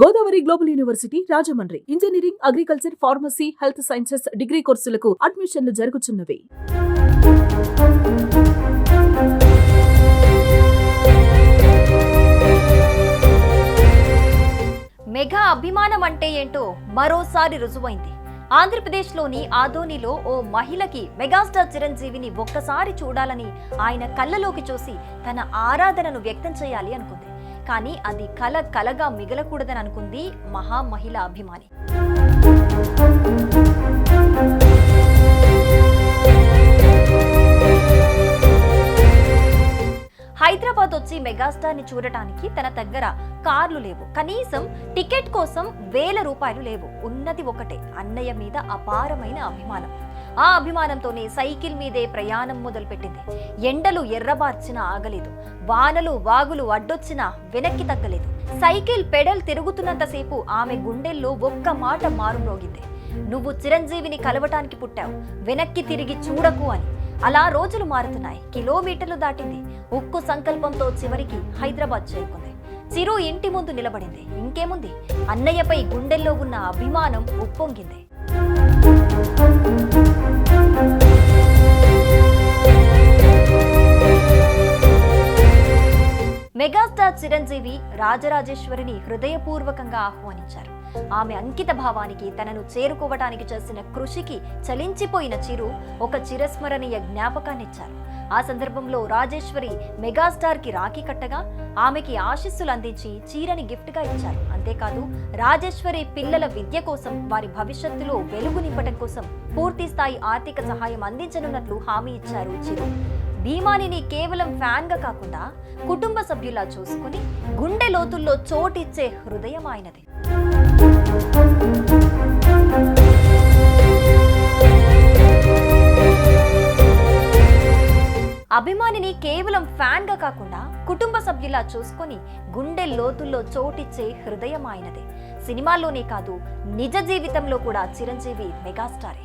Godavari global university Rajahmundry. Engineering agriculture pharmacy health sciences degree కోర్సులకు అడ్మిషన్లు జరుగుతున్నవి. Mega అభిమానం అంటే ఏంటో మరోసారి రుజువైంది. ఆంధ్రప్రదేశ్లోని ఆదోనిలో ఓ మహిళకి మెగాస్టార్ చిరంజీవిని ఒక్కసారి చూడాలని ఆయన కళ్ళలోకి చూసి తన ఆరాధనను వ్యక్తం చేయాలి అనుకుంది. కానీ అది కల కలగా మిగలకూడదని అనుకుంది మహా మహిళ అభిమాని. హైదరాబాద్ వచ్చి మెగాస్టార్ని చూడటానికి తన దగ్గర కార్లు లేవు. కనీసం టికెట్ కోసం వేల రూపాయలు లేవు. ఉన్నది ఒకటే అన్నయ్య మీద అపారమైన అభిమానం. ఆ అభిమానంతోనే సైకిల్ మీదే ప్రయాణం మొదలుపెట్టింది. ఎండలు ఎర్రబార్చినా ఆగలేదు. వానలు వాగులు అడ్డొచ్చినా వెనక్కి తగ్గలేదు. సైకిల్ పెడల్ తిరుగుతున్నంతసేపు ఆమె గుండెల్లో ఒక్క మాట మారుమ్రోగింది నువ్వు చిరంజీవిని కలవటానికి పుట్టావు. వెనక్కి తిరిగి చూడకు అని. అలా రోజులు మారుతున్నాయి. కిలోమీటర్లు దాటింది. ఉక్కు సంకల్పంతో చివరికి హైదరాబాద్ చేరుకుంది. చిరు ఇంటి ముందు నిలబడింది. ఇంకేముంది? అన్నయ్యపై గుండెల్లో ఉన్న అభిమానం ఉప్పొంగింది. మెగాస్టార్ చిరంజీవి రాజరాజేశ్వరిని హృదయపూర్వకంగా ఆహ్వానించారు. ఆమె అంకిత భావానికి తనను చేరుకోవటానికి చేసిన కృషికి చలించిపోయిన చిరు ఒక చిరస్మరణీయ జ్ఞాపకాన్నిచ్చారు. ఆ సందర్భంలో రాజేశ్వరి మెగాస్టార్కి రాఖీ కట్టగా ఆమెకి ఆశీస్సులు అందించి చీరని గిఫ్ట్గా ఇచ్చారు. అంతేకాదు రాజేశ్వరి పిల్లల విద్య కోసం వారి భవిష్యత్తులో వెలుగు నింపటం కోసం పూర్తి స్థాయి ఆర్థిక సహాయం అందించనున్నట్లు హామీ ఇచ్చారు చిరు. భీమానిని కేవలం ఫ్యాన్గా కాకుండా కుటుంబ సభ్యులా చూసుకుని గుండె లోతుల్లో చోటిచ్చే హృదయం ఆయనది. అభిమానిని కేవలం ఫ్యాన్గా కాకుండా కుటుంబ సభ్యులా చూసుకొని గుండె లోతుల్లో చోటిచ్చే హృదయం ఆయనదే. సినిమాల్లోనే కాదు నిజ జీవితంలో కూడా చిరంజీవి మెగాస్టారే.